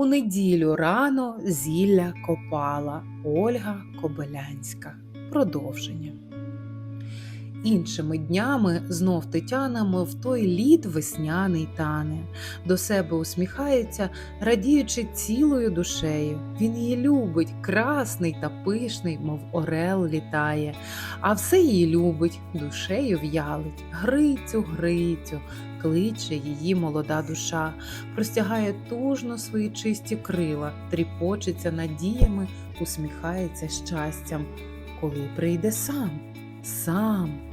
У неділю рано зілля копала Ольга Кобилянська. Продовження. Іншими днями знов Тетяна, мов той лід весняний тане, до себе усміхається, радіючи цілою душею. Він її любить, красний та пишний, мов орел літає, а все її любить, душею в'ялить. Грицю, Грицю, кличе її молода душа, простягає тужно свої чисті крила, тріпочеться надіями, усміхається щастям, коли прийде сам, сам.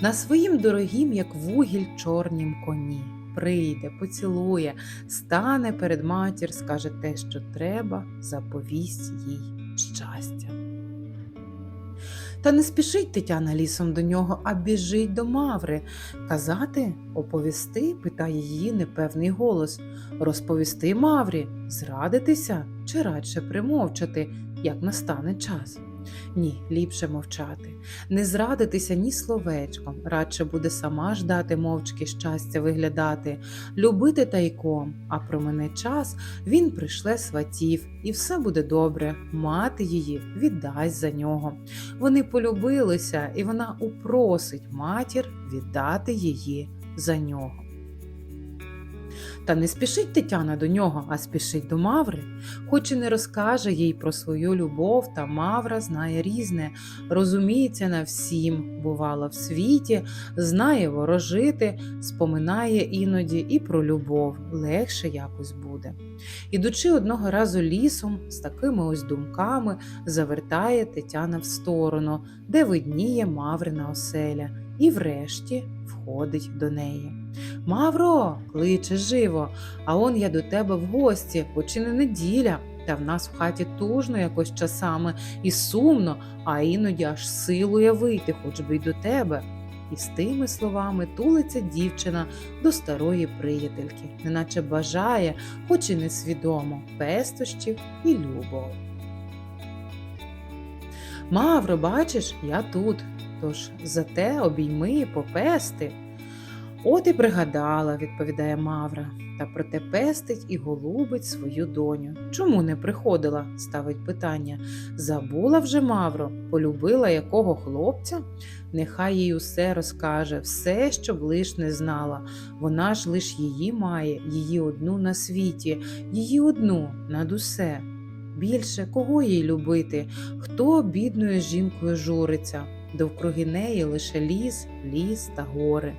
На своїм дорогім, як вугіль, чорнім коні. Прийде, поцілує, стане перед матір, скаже те, що треба, заповість їй щастя. Та не спішить Тетяна лісом до нього, а біжить до Маври. Казати, оповісти, питає її непевний голос. Розповісти Маврі, зрадитися чи радше примовчати, як настане час. Ні, ліпше мовчати, не зрадитися ні словечком, радше буде сама ждати мовчки щастя виглядати, любити тайком, а про мене час він пришле сватів, і все буде добре, мати її віддасть за нього. Вони полюбилися, і вона упросить матір віддати її за нього. Та не спішить Тетяна до нього, а спішить до Маври, хоч і не розкаже їй про свою любов, та Мавра знає різне, розуміється на всім, бувала в світі, знає ворожити, споминає іноді і про любов, легше якось буде. Ідучи одного разу лісом, з такими ось думками завертає Тетяна в сторону, де видніє Маврина оселя, і врешті входить до неї. Мавро, кличе живо, а он я до тебе в гості, хоч і не неділя. Та в нас в хаті тужно якось часами і сумно, а іноді аж силує вийти, хоч би й до тебе. І з тими словами тулиться дівчина до старої приятельки, неначе бажає, хоч і несвідомо, пестощів і любов. Мавро, бачиш, я тут, тож зате обійми, попести. От і пригадала, відповідає Мавра, та проте пестить і голубить свою доню. Чому не приходила? ставить питання. Забула вже Мавро, полюбила якого хлопця? Нехай їй усе розкаже, все, що б лиш не знала. Вона ж лиш її має, її одну на світі, її одну над усе. Більше кого їй любити, хто бідною жінкою журиться, довкруги неї лише ліс, ліс та гори.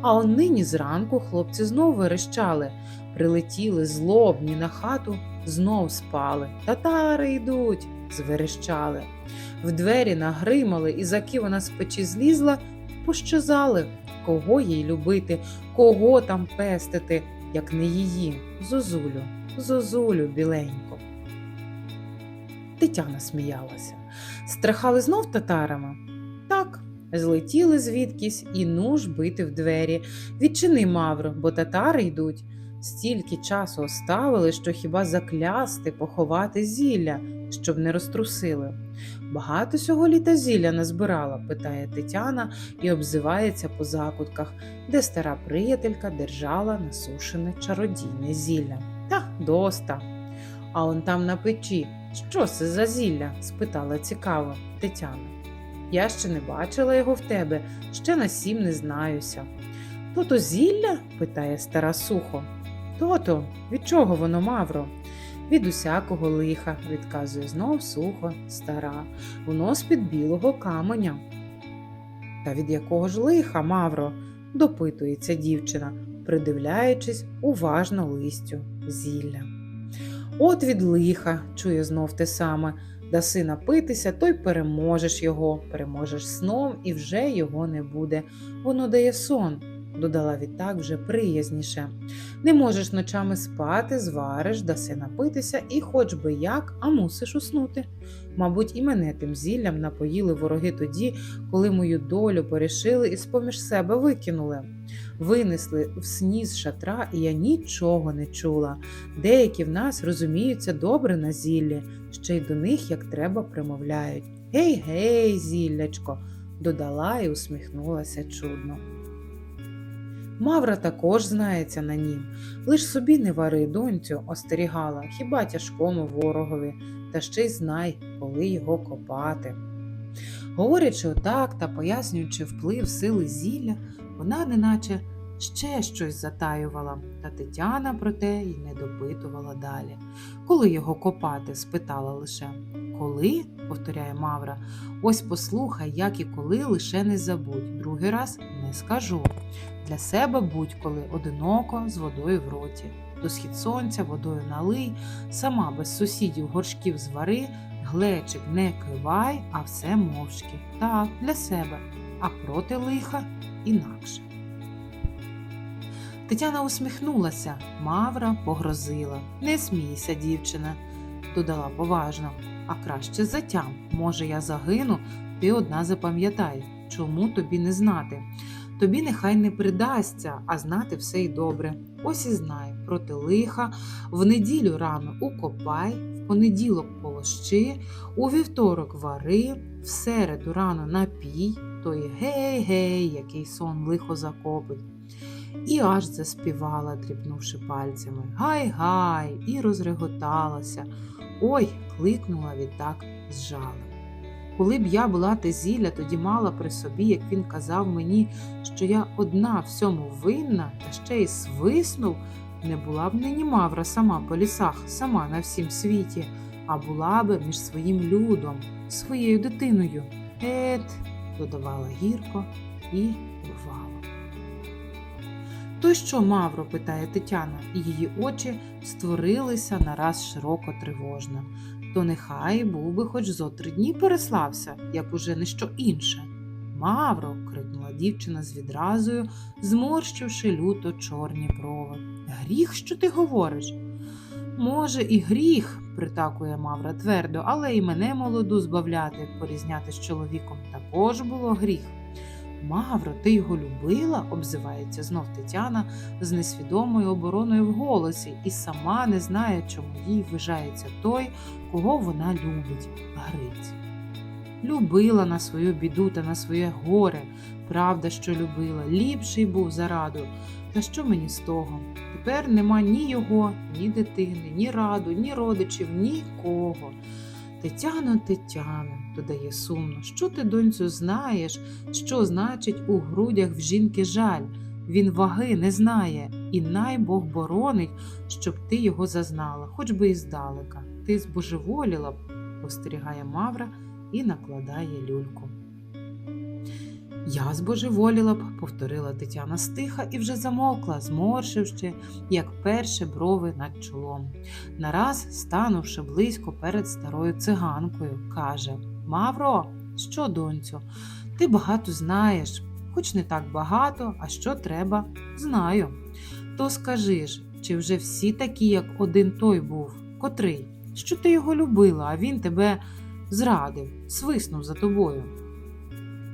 А он нині зранку хлопці знов верещали, прилетіли злобні на хату, знов спали. Татари йдуть, зверещали. В двері нагримали, і заки вона з печі злізла, пощазали, кого їй любити, кого там пестити, як не її, зозулю, зозулю біленьку. Тетяна сміялася. Страхали знов татарами? Так, злетіли звідкись і нуж бити в двері. Відчини, Мавро, бо татари йдуть. Стільки часу оставили, що хіба заклясти, поховати зілля, щоб не розтрусили. Багато сього літа зілля назбирала, питає Тетяна і обзивається по закутках, де стара приятелька держала насушене чародійне зілля. Та доста. А он там на печі. Що це за зілля? спитала цікаво Тетяна. Я ще не бачила його в тебе, ще на сім не знаюся. То-то зілля? питає стара сухо. То-то, від чого воно, Мавро? Від усякого лиха, відказує знов сухо стара, воно з-під білого каменя. Та від якого ж лиха, Мавро? допитується дівчина, придивляючись уважно листю зілля. От від лиха, чує знов те саме, даси напитися, то й переможеш його, переможеш сном і вже його не буде. Воно дає сон, додала відтак вже приязніше. Не можеш ночами спати, звариш, даси напитися, і хоч би як, а мусиш уснути. Мабуть, і мене тим зіллям напоїли вороги тоді, коли мою долю порішили і з-поміж себе викинули. Винесли в сні з шатра, і я нічого не чула. Деякі в нас розуміються добре на зіллі, ще й до них як треба примовляють. Гей, гей, зіллячко, додала і усміхнулася чудно. Мавра також знається на нім. Лиш собі не вари, доньцю, остерігала, хіба тяжкому ворогові, та ще й знай, коли його копати. Говорячи отак та пояснюючи вплив сили зілля, вона неначе ще щось затаювала, та Тетяна про те й не допитувала далі. Коли його копати? спитала лише. Коли? повторяє Мавра. Ось послухай, як і коли лише не забудь. Другий раз не скажу. Для себе будь-коли одиноко з водою в роті. До схід сонця водою налий, сама без сусідів горшків звари, глечик не кивай, а все мовчки. Так, для себе, а проти лиха інакше. Тетяна усміхнулася, Мавра погрозила. Не смійся, дівчина, додала поважно, а краще затям. Може, я загину, ти одна запам'ятай, чому тобі не знати. Тобі нехай не придасться, а знати все й добре. Ось і знай, проти лиха, в неділю рано укопай, в понеділок полощи, у вівторок вари, в середу рано напій, то й гей-гей, який сон лихо закопить. І аж заспівала, дрібнувши пальцями. Гай-гай! і розреготалася. Ой, кликнула відтак з жалем. Коли б я була те зілля, тоді мала при собі, як він казав мені, що я одна всьому винна, та ще й свиснув, не була б нині мавра сама по лісах, сама на всім світі, а була би між своїм людом, своєю дитиною. Ет, додавала гірко і рвала. То що, Мавро? питає Тетяна, і її очі створилися нараз широко тривожно. То нехай був би хоч зо три дні переслався, як уже не що інше. Мавро. крикнула дівчина з відразою, зморщивши люто чорні брови. Гріх, що ти говориш? Може, і гріх, притакує Мавра твердо, але і мене молоду збавляти, порізняти з чоловіком також було гріх. Мавро, ти його любила, обзивається знов Тетяна з несвідомою обороною в голосі, і сама не знає, чому їй вважається той, кого вона любить Гриць. Любила на свою біду та на своє горе, правда, що любила, ліпший був зараду. Та що мені з того? Тепер нема ні його, ні дитини, ні раду, ні родичів, нікого. Тетяно, Тетяно, додає сумно, що ти, доньцю, знаєш, що значить у грудях в жінки жаль? Він ваги не знає, і най Бог боронить, щоб ти його зазнала, хоч би і здалека. Ти збожеволіла б, остерігає Мавра і накладає люльку. Я збожеволіла б, повторила Тетяна стиха і вже замовкла, зморшивши, як перші брови над чолом. Нараз, станувши близько перед старою циганкою, каже Мавро, що, доньцю, ти багато знаєш, хоч не так багато, а що треба, знаю. То скажи ж, чи вже всі такі, як один той був, котрий, що ти його любила, а він тебе зрадив, свиснув за тобою.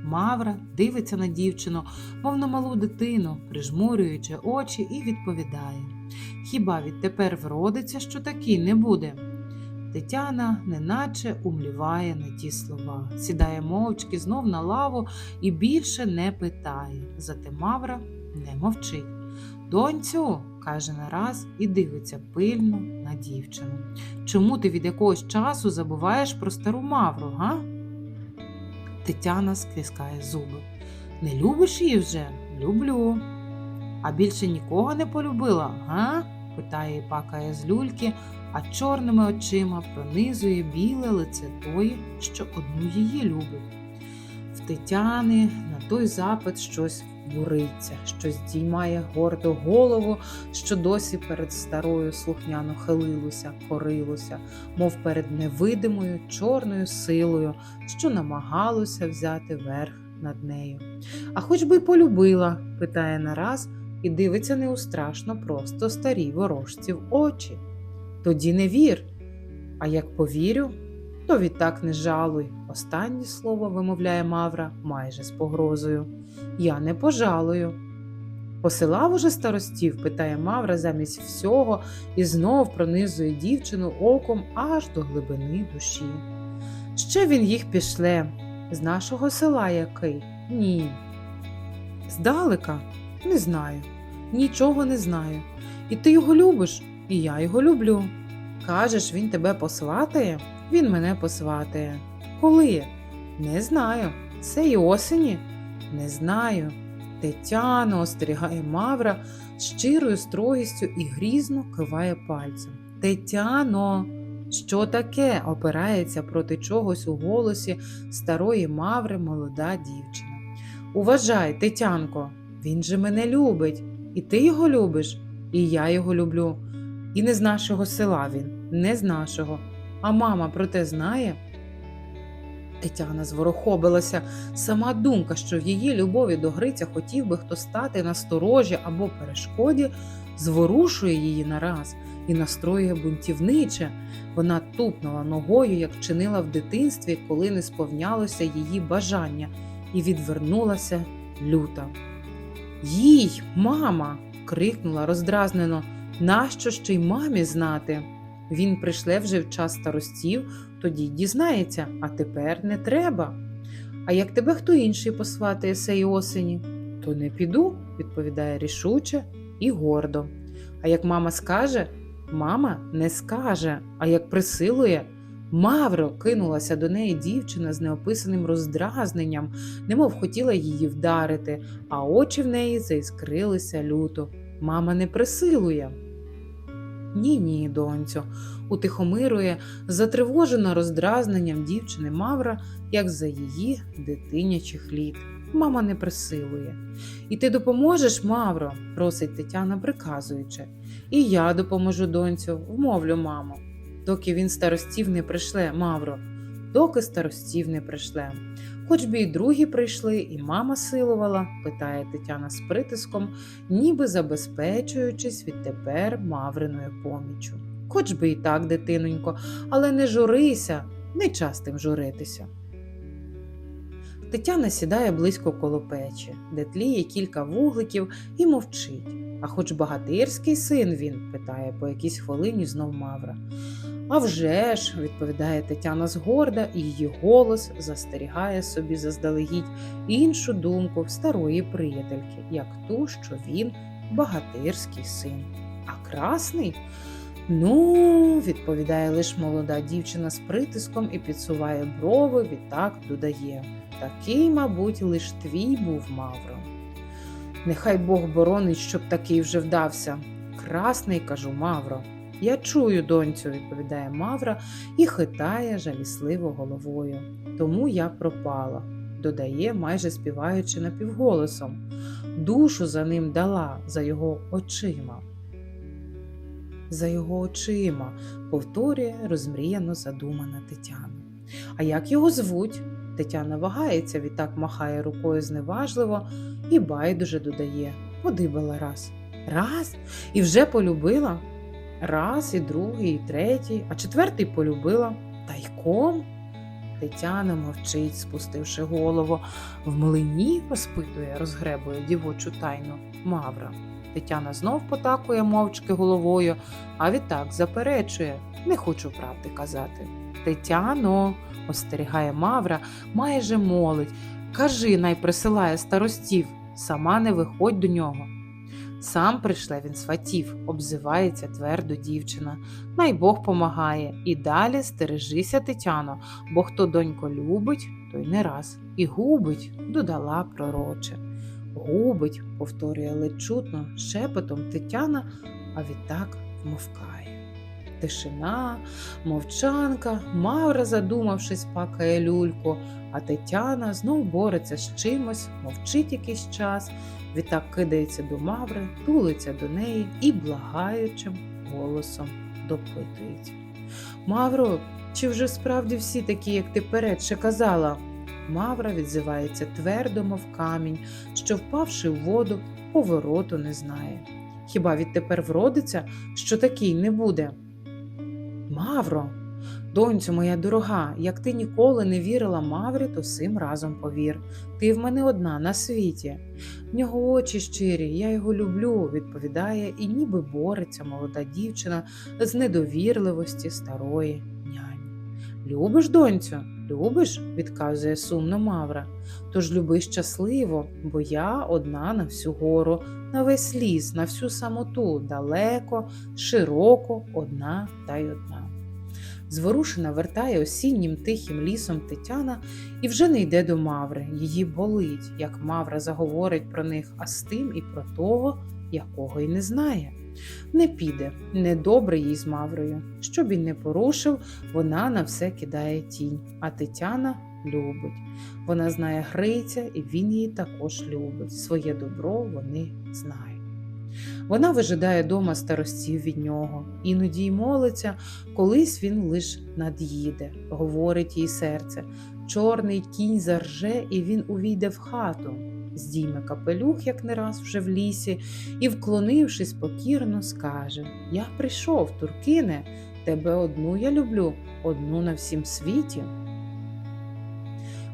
Мавра дивиться на дівчину, мов на малу дитину, прижмурюючи очі, і відповідає Хіба відтепер вродиться, що такий не буде? Тетяна неначе умліває на ті слова, сідає мовчки знов на лаву і більше не питає. Зате Мавра не мовчить. Доньцю, каже нараз і дивиться пильно на дівчину. Чому ти від якогось часу забуваєш про стару Мавру, га? Тетяна стискає зуби. Не любиш її вже? Люблю. А більше нікого не полюбила, га? питає і пакає з люльки, а чорними очима пронизує біле лице тої, що одну її любить. В Тетяни на той запит щось буриться, щось діймає гордо голову, що досі перед старою слухняно хилилося, корилося, мов перед невидимою чорною силою, що намагалося взяти верх над нею. А хоч би й полюбила, питає нараз і дивиться неустрашно просто старій ворожці в очі. Тоді не вір. А як повірю, то відтак не жалуй. Останнє слово вимовляє Мавра майже з погрозою. Я не пожалую. Посилав уже старостів? питає Мавра замість всього і знов пронизує дівчину оком аж до глибини душі. Ще він їх пішле. З нашого села який? Ні. Здалека? Не знаю. нічого не знаю. І ти його любиш, і я його люблю. Кажеш, він тебе посватає? Він мене посватає. Коли? Не знаю. Цієї осені? Не знаю. Тетяно остерігає Мавра щирою строгістю і грізно киває пальцем. Тетяно, що таке? опирається проти чогось у голосі старої Маври молода дівчина. Уважай, Тетянко, він же мене любить, і ти його любиш, і я його люблю. І не з нашого села він, не з нашого. А мама про те знає. Тетяна зворохобилася. Сама думка, що в її любові до Гриця хотів би хто стати на сторожі або перешкоді, зворушує її нараз і настроює бунтівниче. Вона тупнула ногою, як чинила в дитинстві, коли не сповнялося її бажання, і відвернулася люто. Їй, мама. крикнула роздразнено. Нащо ще й мамі знати? Він прийшле вже в час старостів, тоді дізнається, а тепер не треба. А як тебе хто інший посватає сей осені, то не піду, відповідає рішуче і гордо. А як мама скаже, мама не скаже, а як присилує. Мавро кинулася до неї дівчина з неописаним роздразненням, немов хотіла її вдарити, а очі в неї заіскрилися люто. Мама не присилує. Ні, ні, донцю, утихомирує, затривожена роздразненням дівчини Мавра, як за її дитинячих літ. Мама не присилує. І ти допоможеш, Мавро, просить Тетяна, приказуючи. І я допоможу донцю, вмовлю маму. Доки він старостів не пришле, Мавро, доки старостів не пришле. Хоч би і другі прийшли, і мама силувала, питає Тетяна з притиском, ніби забезпечуючись відтепер Мавриною помічю. Хоч би і так, дитинонько, але не журися, не час тим журитися. Тетяна сідає близько коло печі, де тліє кілька вугликів і мовчить. А хоч багатирський син він, питає по якійсь хвилині знов Мавра. «А вже ж», – відповідає Тетяна згорда, і її голос застерігає собі заздалегідь іншу думку старої приятельки, як ту, що він багатирський син. А красний? Ну, відповідає лиш молода дівчина з притиском і підсуває брови, відтак додає. Такий, мабуть, лиш твій був Мавро. Нехай Бог боронить, щоб такий вже вдався. Красний, кажу, Мавро. Я чую, донцю, відповідає Мавра і хитає жалісливо головою. Тому я пропала, додає, майже співаючи напівголосом. Душу за ним дала, за його очима. За його очима, повторює розмріяно задумана Тетяна. А як його звуть? Тетяна вагається, відтак махає рукою зневажливо і байдуже додає подибала раз. Раз і вже полюбила. Раз, і другий, і третій, а четвертий полюбила тайком. Тетяна мовчить, спустивши голову. В млині розпитує, розгребує дівочу тайну Мавра. Тетяна знов потакує мовчки головою, а відтак заперечує не хочу правди казати. Тетяно, остерігає Мавра, майже молить. Кажи, най присилає старостів, сама не виходь до нього. Сам прийшле він сватів, обзивається твердо дівчина. Най Бог помагає. І далі стережися, Тетяно, бо хто донько любить, той не раз. І губить, додала пророче. Губить, повторює ледь чутно, шепотом Тетяна, а відтак вмовкає. Тишина, мовчанка, Мавра, задумавшись, пакає люльку, а Тетяна знов бореться з чимось, мовчить якийсь час, відтак кидається до Маври, тулиться до неї і благаючим голосом допитується. Мавро, чи вже справді всі такі, як ти передше казала? Мавра відзивається твердо, мов камінь, що, впавши в воду, повороту не знає. Хіба відтепер вродиться, що такий не буде? Мавро, донцю моя дорога, як ти ніколи не вірила Маврі, то сим разом повір. Ти в мене одна на світі. В нього очі щирі, я його люблю, відповідає, і ніби бореться молода дівчина з недовірливості старої няні. Любиш, донцю? Любиш? відказує сумно Мавра. Тож люби щасливо, бо я одна на всю гору, на весь ліс, на всю самоту, далеко, широко, одна та й одна. Зворушена вертає осіннім тихим лісом Тетяна і вже не йде до Маври. Її болить, як Мавра заговорить про них, а з тим і про того, якого й не знає. Не піде, недобре їй з Маврою. Щоб він не порушив, вона на все кидає тінь, а Тетяна любить. Вона знає Гриця, і він її також любить. Своє добро вони знають. Вона вижидає дома старостів від нього, іноді й молиться, колись він лиш над'їде, говорить їй серце. Чорний кінь зарже, і він увійде в хату. Здійме капелюх, як не раз вже в лісі, і, вклонившись покірно, скаже: Я прийшов, Туркине, тебе одну я люблю, одну на всім світі.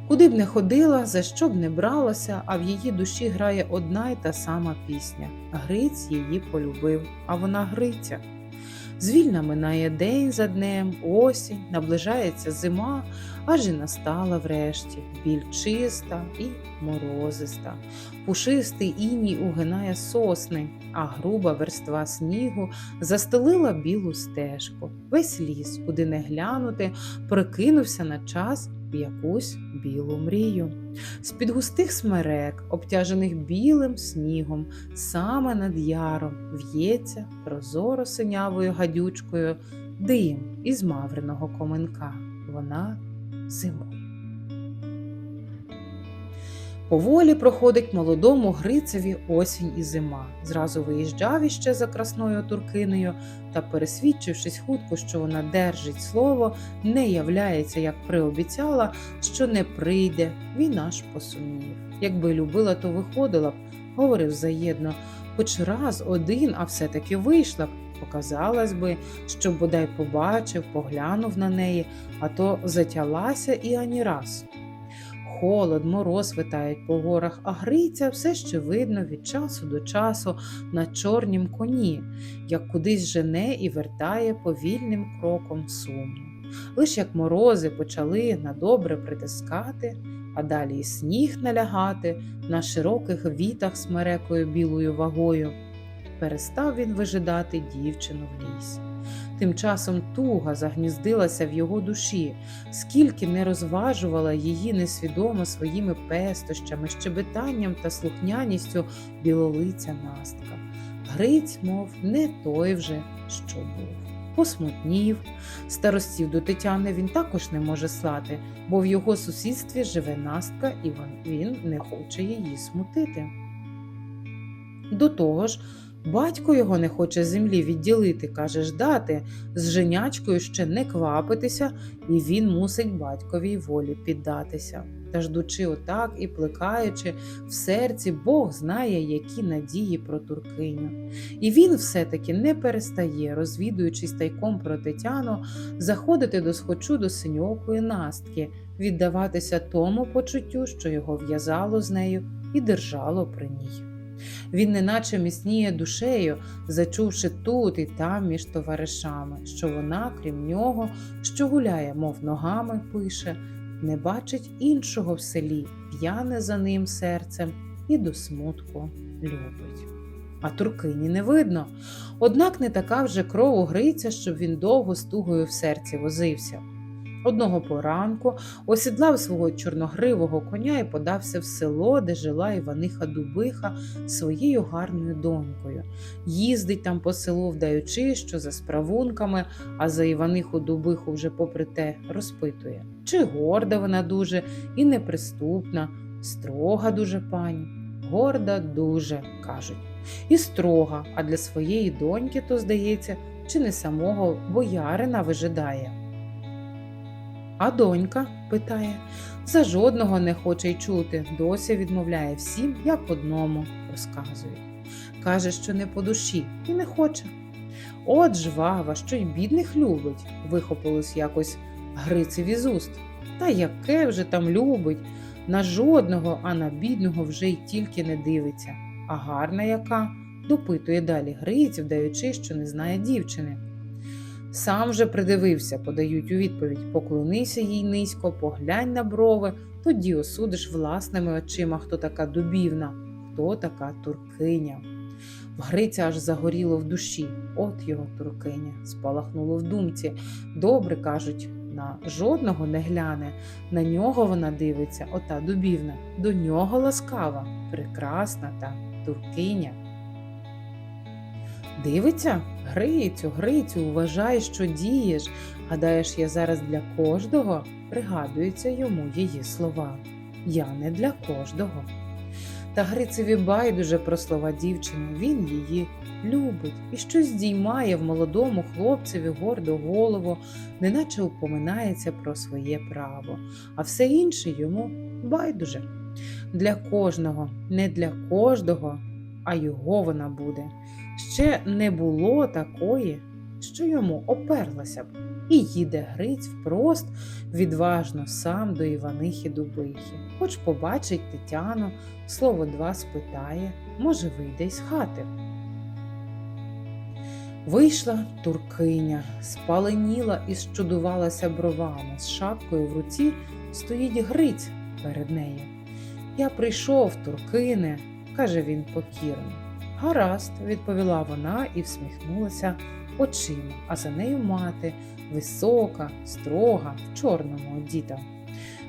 Куди б не ходила, за що б не бралася, а в її душі грає одна й та сама пісня. Гриць її полюбив, а вона Гриця. Звільна минає день за днем, осінь, наближається зима, аж і настала врешті біль чиста і морозиста. Пушистий іній угинає сосни, а груба верства снігу застелила білу стежку. Весь ліс, куди не глянути, прикинувся на час в якусь білу мрію. З-під густих смерек, обтяжених білим снігом, саме над яром в'ється прозоро синявою гадючкою дим із мавриного коменка. Вона зимує. Поволі проходить молодому Грицеві осінь і зима. Зразу виїжджав іще за красною туркинею та, пересвідчившись хутко, що вона держить слово, не являється, як приобіцяла, що не прийде, він аж посумнів. Якби любила, то виходила б, говорив заєдно, хоч раз один, а все-таки вийшла б. Показалось би, що бодай побачив, поглянув на неї, а то затялася і ані раз. Холод, мороз витають по горах, а Гриця все ще видно від часу до часу на чорнім коні, як кудись жене і вертає повільним кроком сумно. Лиш як морози почали на добре притискати, а далі й сніг налягати на широких вітах смерекою білою вагою, перестав він вижидати дівчину в лісі. Тим часом туга загніздилася в його душі, скільки не розважувала її несвідомо своїми пестощами, щебетанням та слухняністю білолиця настка. Гриць, мов, не той вже, що був. Посмутнів, старостів до Тетяни він також не може слати, бо в його сусідстві живе настка, і він не хоче її смутити. До того ж, Батько його не хоче землі відділити, каже ждати, з женячкою ще не квапитися, і він мусить батьковій волі піддатися. Та ждучи отак і плекаючи в серці, Бог знає, які надії про туркиню. І він все-таки не перестає, розвідуючись тайком про Тетяну, заходити до схочу до синьокої настки, віддаватися тому почуттю, що його в'язало з нею і держало при ній. Він неначе міцніє душею, зачувши тут і там між товаришами, що вона, крім нього, що гуляє, мов ногами пише, не бачить іншого в селі, п'яне за ним серцем і до смутку любить. А туркині не видно, однак не така вже кров у щоб він довго з тугою в серці возився. Одного поранку осідлав свого чорногривого коня і подався в село, де жила Іваниха Дубиха своєю гарною донькою. Їздить там по селу, вдаючи, що за справунками, а за Іваниху Дубиху вже попри те розпитує, чи горда вона дуже і неприступна, строга дуже пані. Горда дуже, кажуть, і строга, а для своєї доньки, то здається, чи не самого боярина вижидає. А донька, питає, за жодного не хоче й чути, досі відмовляє всім, як одному, розказує. Каже, що не по душі і не хоче. От жвава, що й бідних любить, вихопилось якось Грицеві з уст. Та яке вже там любить, на жодного, а на бідного вже й тільки не дивиться. А гарна яка, допитує далі Гриць, вдаючи, що не знає дівчини. Сам же придивився, подають у відповідь поклонися їй низько, поглянь на брови, тоді осудиш власними очима, хто така дубівна, хто така туркиня. В Гриця аж загоріло в душі, от його туркиня, спалахнуло в думці. Добре кажуть, на жодного не гляне, на нього вона дивиться, ота дубівна, до нього ласкава, прекрасна та туркиня. Дивиться, Грицю, Грицю, уважай, що дієш. Гадаєш, я зараз для кожного пригадуються йому її слова. Я не для кожного. Та Грицеві байдуже про слова дівчини, він її любить і щось здіймає в молодому хлопцеві гордо голову, неначе упоминається про своє право, а все інше йому байдуже. Для кожного, не для кожного, а його вона буде. Ще не було такої, що йому оперлася б. І їде Гриць впрост, відважно сам до Іванихи Дубихи. Хоч побачить Тетяну, слово два спитає, може, вийде із хати. Вийшла туркиня, спаленіла і щудувалася бровами. З шапкою в руці стоїть Гриць перед нею. Я прийшов, туркине, каже він покірно. Гаразд, відповіла вона і всміхнулася очима, а за нею мати, висока, строга, в чорному одіта.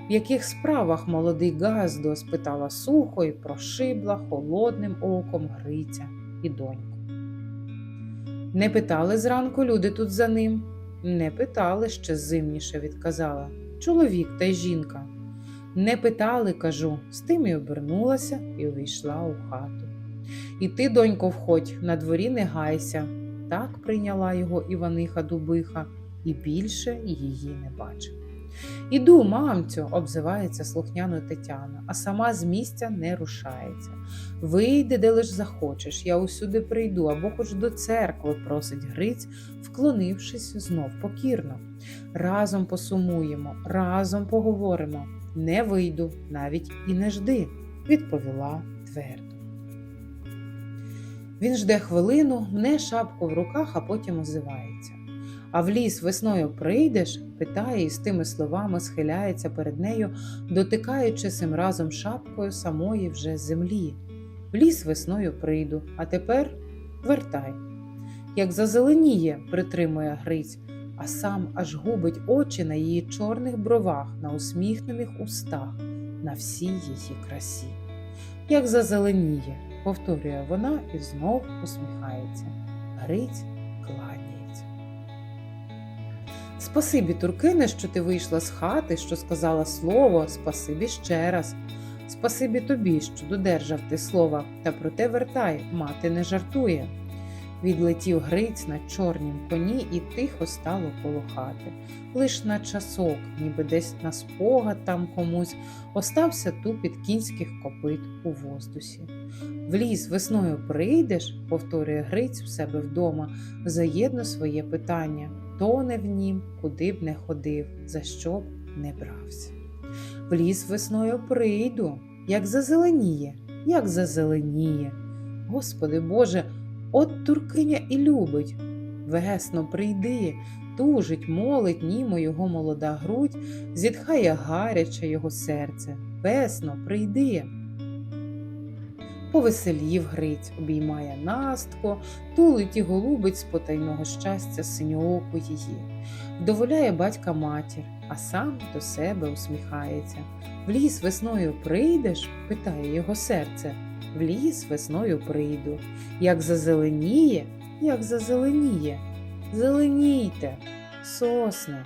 В яких справах молодий Газдо? спитала сухо і прошибла холодним оком Гриця і доньку. Не питали зранку люди тут за ним? Не питали, ще зимніше відказала. Чоловік та й жінка. Не питали, кажу, з тим і обернулася і увійшла у хату. І ти, донько, входь, на дворі не гайся. Так прийняла його Іваниха Дубиха і більше її не бачив. Іду, мамцю, обзивається слухняно Тетяна, а сама з місця не рушається. Вийди, де лиш захочеш, я усюди прийду, або хоч до церкви, просить Гриць, вклонившись знов покірно. Разом посумуємо, разом поговоримо. Не вийду, навіть і не жди, відповіла твердо. Він жде хвилину, мне шапку в руках, а потім озивається. А в ліс весною прийдеш? питає і з тими словами схиляється перед нею, дотикаючи цим разом шапкою самої вже землі. В ліс весною прийду, а тепер вертай. Як зазеленіє, притримує Гриць, а сам аж губить очі на її чорних бровах, на усміхнених устах, на всій її красі. Як зазеленіє, повторює вона і знов усміхається. Гриць кланяється. Спасибі, Туркине, що ти вийшла з хати, що сказала слово, спасибі ще раз. Спасибі тобі, що додержав ти слова, та проте вертай, мати не жартує. Відлетів Гриць на чорнім коні і тихо стало коло хати. Лиш на часок, ніби десь на спогад там комусь, остався тупіт кінських копит у воздусі. В ліс весною прийдеш, повторює Гриць в себе вдома, заєдно своє питання, тоне в нім, куди б не ходив, за що б не брався. В ліс весною прийду, як зазеленіє, як зазеленіє. Господи Боже, от туркиня і любить. Весно прийди, тужить, молить німо його молода грудь, зітхає гаряче його серце. Весно прийди. Повеселів Гриць, обіймає настку, тулить і голубить з потайного щастя синьооку її, вдоволяє батька матір, а сам до себе усміхається. В ліс весною прийдеш? питає його серце. В ліс весною прийду. Як зазеленіє, як зазеленіє. Зеленійте, сосни,